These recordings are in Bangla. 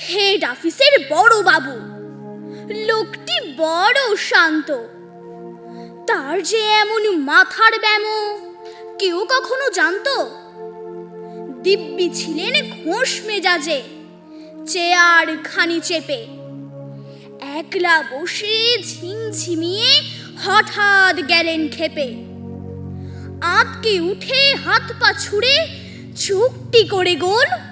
হেড অফিসের বড় বাবু। লোকটি বড় শান্ত। তার যে এমন মাথার ব্যামো, কেউ কখনো জানতো? দিব্যি ছিলেন ঘোষ মেজাজে, চেয়ার খানি চেপে। একলা বসে ঝিমঝিমিয়ে হঠাৎ গেলেন খেপে। আঁতকে উঠে হাত পা ছুড়ে চুক্তি করে গোল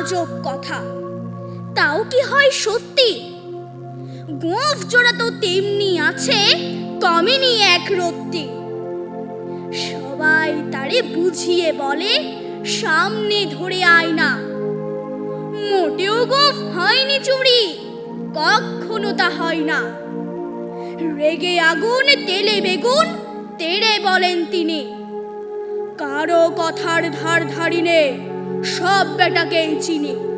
আজব কথা। তাও কি হয় সত্যি? গোফ জোড়া তো তেমনি আছে কমেনি এক রত্তি সবাই তারে বুঝিয়ে বলে, সামনে ধরে আয় না। মোটেও গোফ হয়নি চুরি, কখনো তা হয় না। রেগে আগুন, তেলে বেগুন, তেড়ে বলেন তিনি। কারও কথার ধার ধারিনে সব বেটাকেই চিনি।